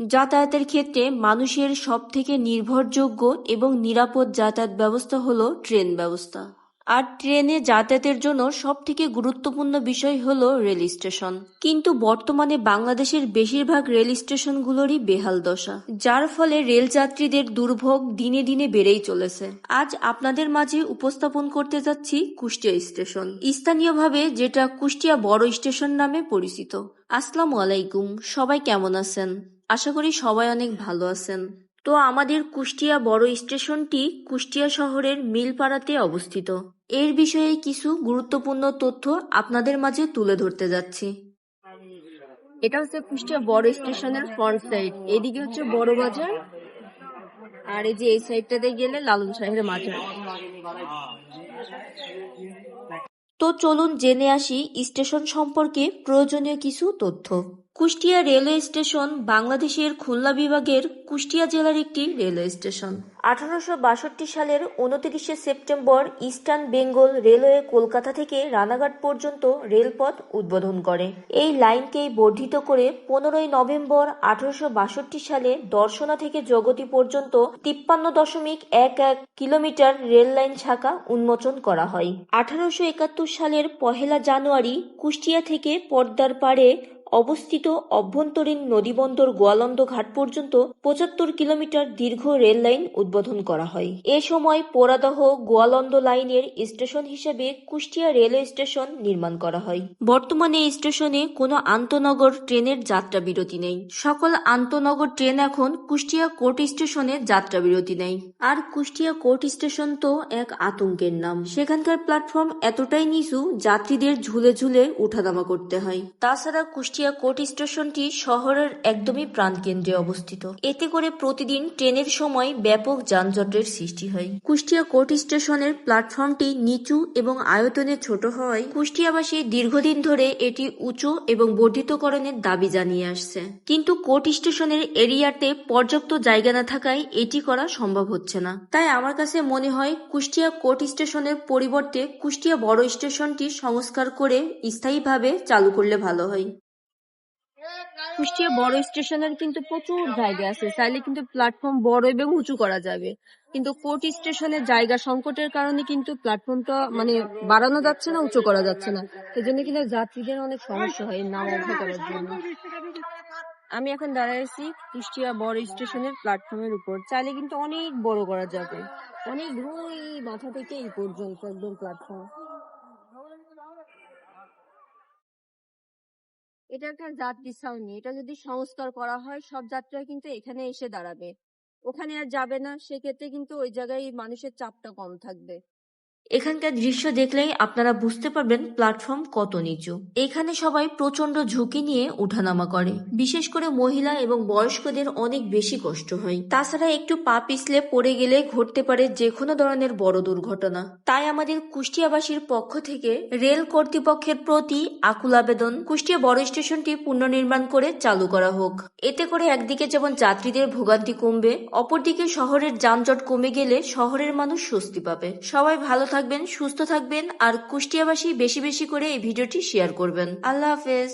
যাতায়াতের ক্ষেত্রে মানুষের সবথেকে নির্ভরযোগ্য এবং নিরাপদ যাতায়াত ব্যবস্থা হল ট্রেন ব্যবস্থা। আর ট্রেনে যাতায়াতের জন্য সবথেকে গুরুত্বপূর্ণ বিষয় হল রেল স্টেশন। কিন্তু বর্তমানে বাংলাদেশের বেশিরভাগ রেল স্টেশনগুলোরই বেহাল দশা। যার ফলে রেল যাত্রীদের দুর্ভোগ দিনে দিনে বেড়েই চলেছে। আজ আপনাদের মাঝে উপস্থাপন করতে যাচ্ছি কুষ্টিয়া স্টেশন। স্থানীয়ভাবে যেটা কুষ্টিয়া বড় স্টেশন নামে পরিচিত। আসসালামু আলাইকুম, সবাই কেমন আছেন? আশা করি সবাই অনেক ভালো আছেন। তো আমাদের কুষ্টিয়া বড় স্টেশনটি কুষ্টিয়া শহরের মিলপাড়াতে অবস্থিত। এর বিষয়ে কিছু গুরুত্বপূর্ণ তথ্য আপনাদের মাঝে তুলে ধরতে যাচ্ছি। এটা হচ্ছে কুষ্টিয়া বড় স্টেশনের ফ্রন্ট সাইড এদিকে হচ্ছে বড় বাজার আর এই যে এই সাইডটাতে গেলে লালন শাহের মাজার তো চলুন জেনে আসি স্টেশন সম্পর্কে প্রয়োজনীয় কিছু তথ্য। কুষ্টিয়া রেলওয়ে স্টেশন বাংলাদেশের খুলনা বিভাগের কুষ্টিয়া জেলার একটি রেলওয়ে স্টেশন। আঠারোশো বাষট্টি সালের উনত্রিশে September eastern Bengal railway Kolkata থেকে রানাঘাট পর্যন্ত রেলপথ উদ্বোধন করে। এই লাইনকেই বর্ধিত করে পনেরোই নভেম্বর আঠারোশো বাষট্টি সালে দর্শনা থেকে জগতি পর্যন্ত তিপ্পান্ন দশমিক এক এক কিলোমিটার রেল লাইন শাখা উন্মোচন করা হয়। আঠারোশো একাত্তর সালের পহেলা জানুয়ারি কুষ্টিয়া থেকে পদ্মার পাড়ে অবস্থিত অভ্যন্তরীণ নদীবন্দর গোয়ালন্দ ঘাট পর্যন্ত পঁচাত্তর কিলোমিটার দীর্ঘ রেল লাইন উদ্বোধন করা হয়। এ সময় পোড়াদহ গোয়ালন্দ লাইনের স্টেশন হিসেবে কুষ্টিয়া রেলওয়ে স্টেশন নির্মাণ করা হয়। বর্তমানে স্টেশনে কোনো আন্তনগর ট্রেনের যাত্রা বিরতি নেই। সকল আন্তনগর ট্রেন এখন কুষ্টিয়া কোর্ট স্টেশনে যাত্রা বিরতি নেই। আর কুষ্টিয়া কোর্ট স্টেশন তো এক আতঙ্কের নাম। সেখানকার প্ল্যাটফর্ম এতটাই নিচু, যাত্রীদের ঝুলে ঝুলে উঠানামা করতে হয়। তাছাড়া কুষ্টিয়া কোর্ট স্টেশনটি শহরের একদমই প্রাণকেন্দ্রে অবস্থিত। এতে করে প্রতিদিন ট্রেনের সময় ব্যাপক যানজটের সৃষ্টি হয়। কুষ্টিয়া কোর্ট স্টেশনের প্ল্যাটফর্মটি নিচু এবং আয়তনে ছোট হওয়ায় কুষ্টিয়াবাসী দীর্ঘদিন ধরে এটি উঁচু এবং বর্ধিতকরণের দাবি জানিয়ে আসছে। কিন্তু কোর্ট স্টেশনের এরিয়াতে পর্যাপ্ত জায়গা না থাকায় এটি করা সম্ভব হচ্ছে না। তাই আমার কাছে মনে হয় কুষ্টিয়া কোর্ট স্টেশনের পরিবর্তে কুষ্টিয়া বড় স্টেশনটি সংস্কার করে স্থায়ীভাবে চালু করলে ভালো হয়। কুষ্টিয়া বড় স্টেশনের কিন্তু প্রচুর জায়গা আছে। চাইলে কিন্তু প্ল্যাটফর্ম বড় এবং উঁচু করা যাবে। কিন্তু কোর্ট স্টেশনের জায়গা সংকটের কারণে কিন্তু প্ল্যাটফর্মটা মানে বাড়ানো যাচ্ছে না, উঁচু করা যাচ্ছে না। এই জন্য কিন্তু যাত্রীদের অনেক সমস্যা হয় নাম ওঠা করার জন্য। আমি এখন দাঁড়ায় আছি কুষ্টিয়া বড় স্টেশনের প্ল্যাটফর্মের উপর। চাইলে কিন্তু অনেক বড় করা যাবে। অনেক ওই মাথা থেকে এই পর্যন্ত একদম প্ল্যাটফর্ম এটা একটা যাত্রী ছাউনি এটা যদি সংস্কার করা হয়, সব যাত্রীরা কিন্তু এখানে এসে দাঁড়াবে। ওখানে আর যাবে না। সেক্ষেত্রে কিন্তু ওই জায়গায় মানুষের চাপটা কম থাকবে। এখানকার দৃশ্য দেখলেই আপনারা বুঝতে পারবেন প্ল্যাটফর্ম কত নিচু। এখানে সবাই প্রচণ্ড ঝুঁকি নিয়ে উঠানামা করে। বিশেষ করে মহিলা এবং বয়স্কদের অনেক বেশি কষ্ট হয়। তাছাড়া একটু পা পিছলে পড়ে গেলে ঘটতে পারে যে কোনো ধরনের বড় দুর্ঘটনা। তাই আমাদের কুষ্টিয়াবাসীর পক্ষ থেকে রেল কর্তৃপক্ষের প্রতি আকুল আবেদন, কুষ্টিয়া বড় স্টেশনটি পুনর্নির্মাণ করে চালু করা হোক। এতে করে একদিকে যেমন যাত্রীদের ভোগান্তি কমবে, অপরদিকে শহরের যানজট কমে গেলে শহরের মানুষ স্বস্তি পাবে। সবাই ভালো থাকবেন সুস্থ থাকবেন আর কুষ্টিয়াবাসী বেশি বেশি করে এই ভিডিওটি শেয়ার করবেন। আল্লাহ হাফেজ।